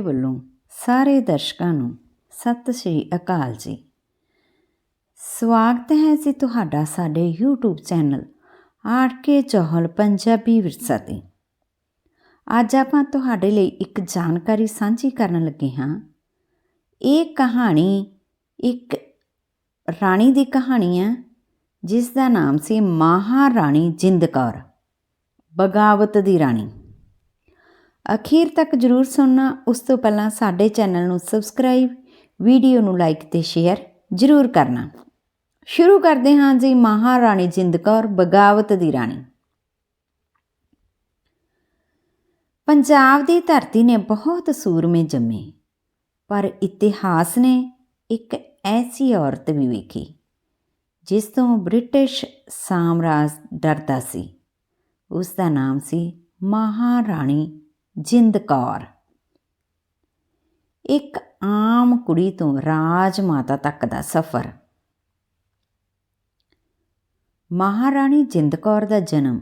ਵੱਲੋਂ ਸਾਰੇ ਦਰਸ਼ਕਾਂ ਨੂੰ ਸਤਿ ਸ੍ਰੀ ਅਕਾਲ ਜੀ। ਸਵਾਗਤ ਹੈ ਜੀ ਤੁਹਾਡਾ ਸਾਡੇ YouTube channel R K Chauhal Punjabi Virsa ਤੇ। ਅੱਜ ਆਪਾਂ ਤੁਹਾਡੇ ਲਈ ਇੱਕ ਜਾਣਕਾਰੀ ਸਾਂਝੀ ਕਰਨ ਲੱਗੇ ਹਾਂ। ਇਹ ਕਹਾਣੀ ਇੱਕ ਰਾਣੀ ਦੀ ਕਹਾਣੀ ਹੈ ਜਿਸ ਦਾ ਨਾਮ ਸੀ ਮਹਾਰਾਣੀ ਜਿੰਦ ਕੌਰ ਬਗਾਵਤ ਦੀ ਰਾਣੀ। ਅਖੀਰ ਤੱਕ ਜਰੂਰ ਸੁਣਨਾ। ਉਸ ਤੋਂ ਪਹਿਲਾਂ ਸਾਡੇ ਚੈਨਲ ਨੂੰ ਸਬਸਕ੍ਰਾਈਬ ਵੀਡੀਓ ਨੂੰ ਲਾਈਕ ਤੇ ਸ਼ੇਅਰ ਜਰੂਰ ਕਰਨਾ। ਸ਼ੁਰੂ ਕਰਦੇ ਹਾਂ ਜੀ ਮਹਾਰਾਣੀ ਜਿੰਦ ਕੌਰ, ਬਗਾਵਤ ਦੀ ਰਾਣੀ। ਪੰਜਾਬ ਦੀ ਧਰਤੀ ਨੇ ਬਹੁਤ ਸੂਰਮੇ ਜੰਮੇ, ਪਰ ਇਤਿਹਾਸ ਨੇ ਇੱਕ ਐਸੀ ਔਰਤ ਵੀ ਵੇਖੀ, ਜਿਸ ਤੋਂ ਬ੍ਰਿਟਿਸ਼ ਸਾਮਰਾਜ ਡਰਦਾ ਸੀ। ਉਸ ਦਾ ਨਾਮ ਸੀ ਮਹਾਰਾਣੀ ਜਿੰਦ ਕੌਰ। ਇੱਕ ਆਮ ਕੁੜੀ ਤੋਂ ਰਾਜ ਮਾਤਾ ਤੱਕ ਦਾ ਸਫ਼ਰ। ਮਹਾਰਾਣੀ ਜਿੰਦ ਕੌਰ ਦਾ ਜਨਮ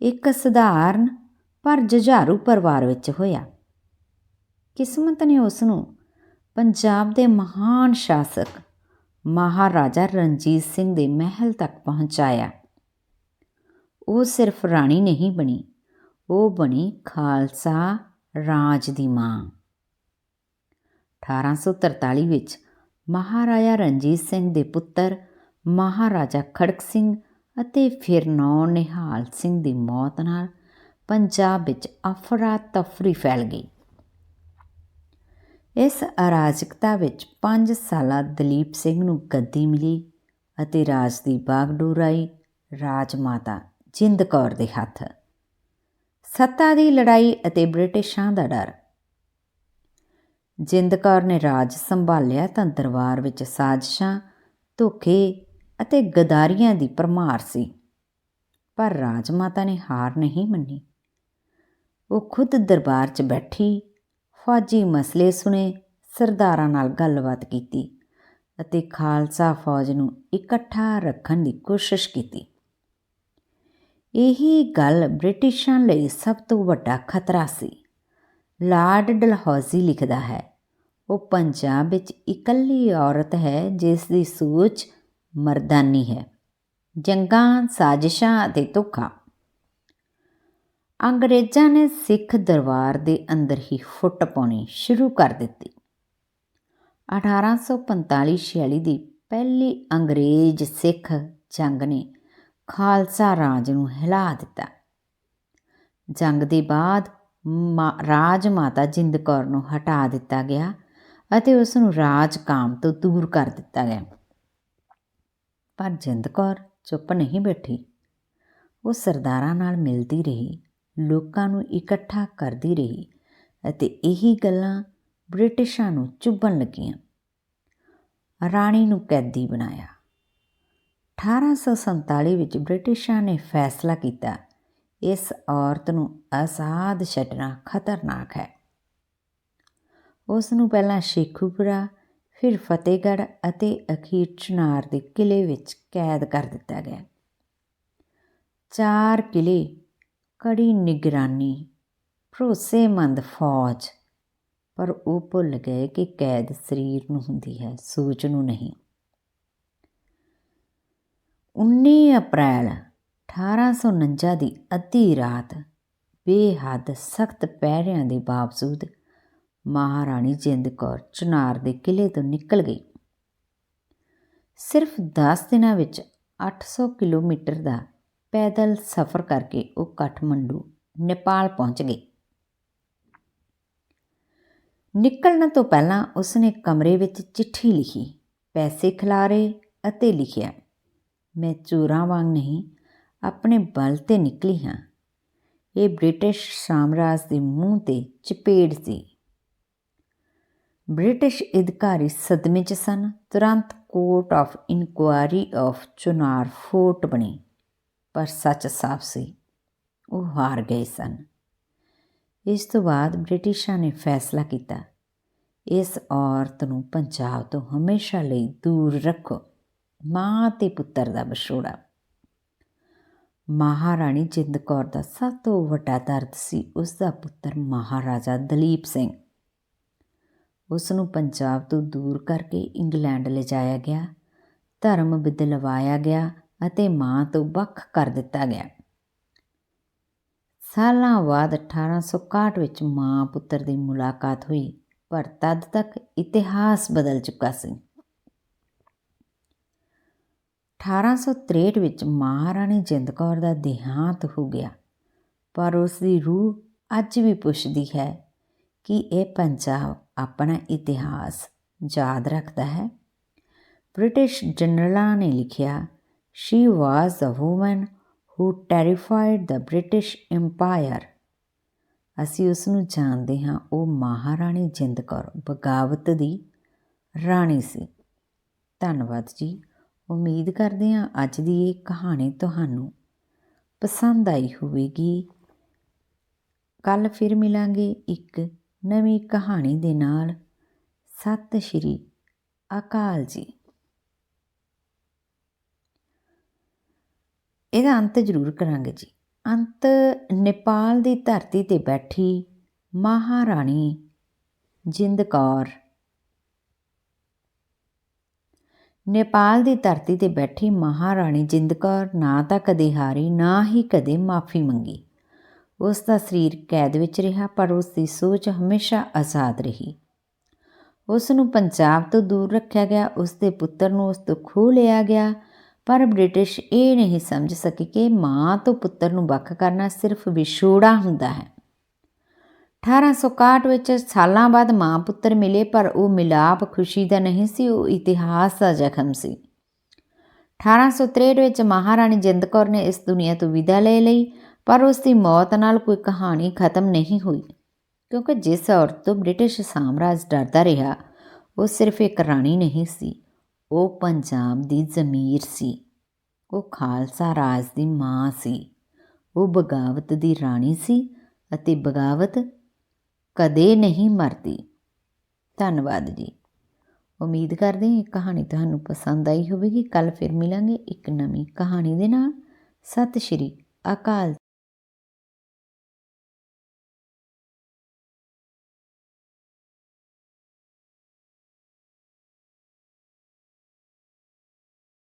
ਇੱਕ ਸਧਾਰਨ ਪਰ ਜੁਝਾਰੂ ਪਰਿਵਾਰ ਵਿੱਚ ਹੋਇਆ। ਕਿਸਮਤ ਨੇ ਉਸ ਨੂੰ ਪੰਜਾਬ ਦੇ ਮਹਾਨ ਸ਼ਾਸਕ ਮਹਾਰਾਜਾ ਰਣਜੀਤ ਸਿੰਘ ਦੇ ਮਹਿਲ ਤੱਕ ਪਹੁੰਚਾਇਆ। ਉਹ ਸਿਰਫ ਰਾਣੀ ਨਹੀਂ ਬਣੀ ਉਹ ਬਣੀ ਖਾਲਸਾ ਰਾਜ ਦੀ ਮਾਂ। 1843 ਵਿੱਚ ਮਹਾਰਾਜਾ ਰਣਜੀਤ ਸਿੰਘ ਦੇ ਪੁੱਤਰ ਮਹਾਰਾਜਾ ਖੜਕ ਸਿੰਘ ਅਤੇ ਫਿਰ ਨੌ ਨਿਹਾਲ ਸਿੰਘ ਦੀ ਮੌਤ ਨਾਲ ਪੰਜਾਬ ਵਿੱਚ ਅਫਰਾ ਤਫਰੀ ਫੈਲ ਗਈ। ਇਸ ਅਰਾਜਕਤਾ ਵਿੱਚ 5 ਸਾਲਾ ਦਲੀਪ ਸਿੰਘ ਨੂੰ ਗੱਦੀ ਮਿਲੀ ਅਤੇ ਰਾਜ ਦੀ ਬਾਗਡੋਰ ਆਈ ਰਾਜ ਮਾਤਾ ਜਿੰਦ ਕੌਰ ਦੇ ਹੱਥ। ਸੱਤਾ ਦੀ ਲੜਾਈ ਅਤੇ ਬ੍ਰਿਟਿਸ਼ਾਂ ਦਾ ਡਰ। ਜਿੰਦ ਕੌਰ ਨੇ ਰਾਜ ਸੰਭਾਲਿਆ ਤਾਂ ਦਰਬਾਰ ਵਿੱਚ ਸਾਜ਼ਿਸ਼ਾਂ, ਧੋਖੇ ਅਤੇ ਗਦਾਰੀਆਂ ਦੀ ਪਰਮਾਰ ਸੀ। ਪਰ ਰਾਜਮਾਤਾ ਨੇ ਹਾਰ ਨਹੀਂ ਮੰਨੀ। ਉਹ ਖੁਦ ਦਰਬਾਰ 'ਚ ਬੈਠੀ, ਫੌਜੀ ਮਸਲੇ ਸੁਣੇ, ਸਰਦਾਰਾਂ ਨਾਲ ਗੱਲਬਾਤ ਕੀਤੀ ਅਤੇ ਖਾਲਸਾ ਫੌਜ ਨੂੰ ਇਕੱਠਾ ਰੱਖਣ ਦੀ ਕੋਸ਼ਿਸ਼ ਕੀਤੀ। ਇਹੀ ਗੱਲ ਬ੍ਰਿਟਿਸ਼ਾਂ ਲਈ ਸਭ ਤੋਂ ਵੱਡਾ ਖਤਰਾ ਸੀ। ਲਾਰਡ ਡਲਹੌਜ਼ੀ ਲਿਖਦਾ ਹੈ, ਉਹ ਪੰਜਾਬ ਵਿੱਚ ਇਕੱਲੀ ਔਰਤ ਹੈ ਜਿਸ ਦੀ ਸੋਚ ਮਰਦਾਨੀ ਹੈ। ਜੰਗਾਂ, ਸਾਜ਼ਿਸ਼ਾਂ ਅਤੇ ਧੋਖਾ। ਅੰਗਰੇਜ਼ਾਂ ਨੇ ਸਿੱਖ ਦਰਬਾਰ ਦੇ ਅੰਦਰ ਹੀ ਫੁੱਟ ਪਾਉਣੀ ਸ਼ੁਰੂ ਕਰ ਦਿੱਤੀ। 1845-46 ਦੀ ਪਹਿਲੀ ਅੰਗਰੇਜ਼ ਸਿੱਖ ਜੰਗ ਨੇ ਖਾਲਸਾ ਰਾਜ ਨੂੰ ਹਿਲਾ ਦਿੱਤਾ। ਜੰਗ ਦੇ ਬਾਅਦ ਰਾਜ ਮਾਤਾ ਜਿੰਦ ਕੌਰ ਨੂੰ ਹਟਾ ਦਿੱਤਾ ਗਿਆ ਅਤੇ ਉਸ ਨੂੰ ਰਾਜ ਕਾਮ ਤੋਂ ਦੂਰ ਕਰ ਦਿੱਤਾ ਗਿਆ। ਪਰ ਜਿੰਦ ਕੌਰ ਚੁੱਪ ਨਹੀਂ ਬੈਠੀ। ਉਹ ਸਰਦਾਰਾਂ ਨਾਲ ਮਿਲਦੀ ਰਹੀ, ਲੋਕਾਂ ਨੂੰ ਇਕੱਠਾ ਕਰਦੀ ਰਹੀ ਅਤੇ ਇਹੀ ਗੱਲਾਂ ਬ੍ਰਿਟਿਸ਼ਾਂ ਨੂੰ ਚੁੱਭਣ ਲੱਗੀਆਂ। ਰਾਣੀ ਨੂੰ ਕੈਦੀ ਬਣਾਇਆ। 1847 ਵਿੱਚ ਬ੍ਰਿਟਿਸ਼ਾਂ ਨੇ ਫੈਸਲਾ ਕੀਤਾ, ਇਸ ਔਰਤ ਨੂੰ ਆਜ਼ਾਦ ਛੱਡਣਾ ਖਤਰਨਾਕ ਹੈ। ਉਸ ਨੂੰ ਪਹਿਲਾਂ ਸ਼ੇਖੂਪੁਰਾ, ਫਿਰ ਫਤਿਹਗੜ੍ਹ ਅਤੇ ਅਖੀਰ ਚਨਾਰ ਦੇ ਕਿਲੇ ਵਿੱਚ ਕੈਦ ਕਰ ਦਿੱਤਾ ਗਿਆ। ਚਾਰ ਕਿਲੇ ਕੜੀ ਨਿਗਰਾਨੀ, ਭਰੋਸੇਮੰਦ ਫੌਜ, ਪਰ ਉਹ ਭੁੱਲ ਗਏ ਕਿ ਕੈਦ ਸਰੀਰ ਨੂੰ ਹੁੰਦੀ ਹੈ ਸੋਚ ਨੂੰ ਨਹੀਂ। 19 ਅਪ੍ਰੈਲ 1849 ਦੀ ਅੱਧੀ ਰਾਤ ਬੇਹੱਦ ਸਖਤ ਪਹਿਰਿਆਂ ਦੇ ਬਾਵਜੂਦ ਮਹਾਰਾਣੀ ਜਿੰਦ ਕੌਰ ਚਨਾਰ ਦੇ ਕਿਲੇ ਤੋਂ ਨਿਕਲ ਗਈ। ਸਿਰਫ 10 ਦਿਨਾਂ ਵਿੱਚ 800 ਕਿਲੋਮੀਟਰ ਦਾ ਪੈਦਲ ਸਫ਼ਰ ਕਰਕੇ ਉਹ ਕਾਠਮੰਡੂ, ਨੇਪਾਲ ਪਹੁੰਚ ਗਈ। ਨਿਕਲਣ ਤੋਂ ਪਹਿਲਾਂ ਉਸਨੇ ਕਮਰੇ ਵਿੱਚ ਚਿੱਠੀ ਲਿਖੀ, ਪੈਸੇ ਖਿਲਾਰੇ ਅਤੇ ਲਿਖਿਆ। ਮੈਂ ਚੋਰਾਂ ਵਾਂਗ ਨਹੀਂ, ਆਪਣੇ ਬਲ ਤੇ ਨਿਕਲੀ ਹਾਂ। ਇਹ ਬ੍ਰਿਟਿਸ਼ ਸਾਮਰਾਜ ਦੇ ਮੂੰਹ ਤੇ ਚਪੇੜ ਸੀ। ਬ੍ਰਿਟਿਸ਼ ਅਧਿਕਾਰੀ ਸਦਮੇ 'ਚ ਸਨ। ਤੁਰੰਤ court of inquiry of Chunar fort ਬਣੀ। ਪਰ ਸੱਚ ਸਾਫ਼ ਸੀ, ਉਹ ਹਾਰ ਗਏ ਸਨ। ਇਸ ਤੋਂ ਬਾਅਦ ਬ੍ਰਿਟਿਸ਼ਾਂ ਨੇ ਫੈਸਲਾ ਕੀਤਾ, ਇਸ ਔਰਤ ਨੂੰ ਪੰਜਾਬ ਤੋਂ ਹਮੇਸ਼ਾ ਲਈ ਦੂਰ ਰੱਖੋ। ਮਾਂ ਤੇ ਪੁੱਤਰ ਦਾ ਵਿਛੋੜਾ। ਮਹਾਰਾਣੀ ਜਿੰਦ ਕੌਰ ਦਾ ਸਭ ਤੋਂ ਵੱਡਾ ਦਰਦ ਸੀ ਉਸ ਦਾ ਪੁੱਤਰ ਮਹਾਰਾਜਾ ਦਲੀਪ ਸਿੰਘ। ਉਸ ਨੂੰ ਪੰਜਾਬ ਤੋਂ ਦੂਰ ਕਰਕੇ ਇੰਗਲੈਂਡ ਲਿਜਾਇਆ ਗਿਆ, ਧਰਮ ਬਦਲਵਾਇਆ ਗਿਆ ਅਤੇ ਮਾਂ ਤੋਂ ਵੱਖ ਕਰ ਦਿੱਤਾ ਗਿਆ। ਸਾਲਾਂ ਬਾਅਦ 1861 ਵਿੱਚ ਮਾਂ ਪੁੱਤਰ ਦੀ ਮੁਲਾਕਾਤ ਹੋਈ, ਪਰ ਤਦ ਤੱਕ ਇਤਿਹਾਸ ਬਦਲ ਚੁੱਕਾ ਸੀ। 1863 ਵਿੱਚ ਮਹਾਰਾਣੀ ਜਿੰਦ ਕੌਰ ਦਾ ਦੇਹਾਂਤ ਹੋ ਗਿਆ। ਪਰ ਉਸ ਦੀ ਰੂਹ ਅੱਜ ਵੀ ਪੁੱਛਦੀ ਹੈ ਕਿ ਇਹ ਪੰਜਾਬ ਆਪਣਾ ਇਤਿਹਾਸ ਯਾਦ ਰੱਖਦਾ ਹੈ? ਬ੍ਰਿਟਿਸ਼ ਜਨਰਲਾਂ ਨੇ ਲਿਖਿਆ she was a woman who terrified the British empire ਅਸੀਂ ਉਸ ਨੂੰ ਜਾਣਦੇ ਹਾਂ, ਉਹ ਮਹਾਰਾਣੀ ਜਿੰਦ ਕੌਰ, ਬਗਾਵਤ ਦੀ ਰਾਣੀ ਸੀ। ਧੰਨਵਾਦ ਜੀ। ਉਮੀਦ ਕਰਦੇ ਹਾਂ ਅੱਜ ਦੀ ਇਹ ਕਹਾਣੀ ਤੁਹਾਨੂੰ ਪਸੰਦ ਆਈ ਹੋਵੇਗੀ। ਕੱਲ ਫਿਰ ਮਿਲਾਂਗੇ ਇੱਕ ਨਵੀਂ ਕਹਾਣੀ ਦੇ ਨਾਲ। ਸਤਿ ਸ਼੍ਰੀ ਅਕਾਲ ਜੀ। ਇਹਦਾ ਅੰਤ ਜ਼ਰੂਰ ਕਰਾਂਗੇ ਜੀ। ਅੰਤ ਨੇਪਾਲ ਦੀ ਧਰਤੀ ਤੇ ਬੈਠੀ ਮਹਾਰਾਣੀ ਜਿੰਦ ਕੌਰ। ਨੇਪਾਲ ਦੀ ਧਰਤੀ ਤੇ ਬੈਠੀ ਮਹਾਰਾਣੀ ਜਿੰਦ ਕੌਰ ਨਾ ਤਾਂ ਕਦੇ ਹਾਰੀ, ਨਾ ਹੀ ਕਦੇ ਮਾਫੀ ਮੰਗੀ। ਉਸ ਦਾ ਸਰੀਰ ਕੈਦ ਵਿੱਚ ਰਿਹਾ, ਪਰ ਉਸ ਦੀ ਸੋਚ ਹਮੇਸ਼ਾ ਆਜ਼ਾਦ ਰਹੀ। ਉਸ ਨੂੰ ਪੰਜਾਬ ਤੋਂ ਦੂਰ ਰੱਖਿਆ ਗਿਆ, ਉਸ ਦੇ ਪੁੱਤਰ ਨੂੰ ਉਸ ਤੋਂ ਖੋਹ ਲਿਆ ਗਿਆ, ਪਰ ਬ੍ਰਿਟਿਸ਼ ਇਹ ਨਹੀਂ ਸਮਝ ਸਕੀ ਕਿ ਮਾਂ ਤੋਂ ਪੁੱਤਰ ਨੂੰ ਵੱਖ ਕਰਨਾ ਸਿਰਫ ਵਿਛੋੜਾ ਹੁੰਦਾ ਹੈ। 1861 ਵਿੱਚ ਸਾਲਾਂ ਬਾਅਦ ਮਾਂ ਪੁੱਤਰ ਮਿਲੇ, ਪਰ ਉਹ ਮਿਲਾਪ ਖੁਸ਼ੀ ਦਾ ਨਹੀਂ ਸੀ, ਉਹ ਇਤਿਹਾਸ ਦਾ ਜ਼ਖਮ ਸੀ। 1863 ਵਿੱਚ ਮਹਾਰਾਣੀ ਜਿੰਦ ਕੌਰ ਨੇ ਇਸ ਦੁਨੀਆ ਤੋਂ ਵਿਦਾ ਲੈ ਲਈ, ਪਰ ਉਸ ਦੀ ਮੌਤ ਨਾਲ ਕੋਈ ਕਹਾਣੀ ਖਤਮ ਨਹੀਂ ਹੋਈ, ਕਿਉਂਕਿ ਜਿਸ ਔਰਤ ਤੋਂ ਬ੍ਰਿਟਿਸ਼ ਸਾਮਰਾਜ ਡਰਦਾ ਰਿਹਾ, ਉਹ ਸਿਰਫ ਇੱਕ ਰਾਣੀ ਨਹੀਂ ਸੀ, ਉਹ ਪੰਜਾਬ ਦੀ ਜ਼ਮੀਰ ਸੀ। ਉਹ ਖਾਲਸਾ ਰਾਜ ਦੀ ਮਾਂ ਸੀ। ਉਹ ਬਗਾਵਤ ਦੀ ਰਾਣੀ ਸੀ ਅਤੇ ਬਗਾਵਤ ਕਦੇ ਨਹੀਂ ਮਰਦੀ। ਧੰਨਵਾਦ ਜੀ। ਉਮੀਦ ਕਰਦੇ ਹਾਂ ਇਹ ਕਹਾਣੀ ਤੁਹਾਨੂੰ ਪਸੰਦ ਆਈ ਹੋਵੇਗੀ। ਕੱਲ ਫਿਰ ਮਿਲਾਂਗੇ ਇੱਕ ਨਵੀਂ ਕਹਾਣੀ ਦੇ ਨਾਲ। ਸਤਿ ਸ਼੍ਰੀ ਅਕਾਲ।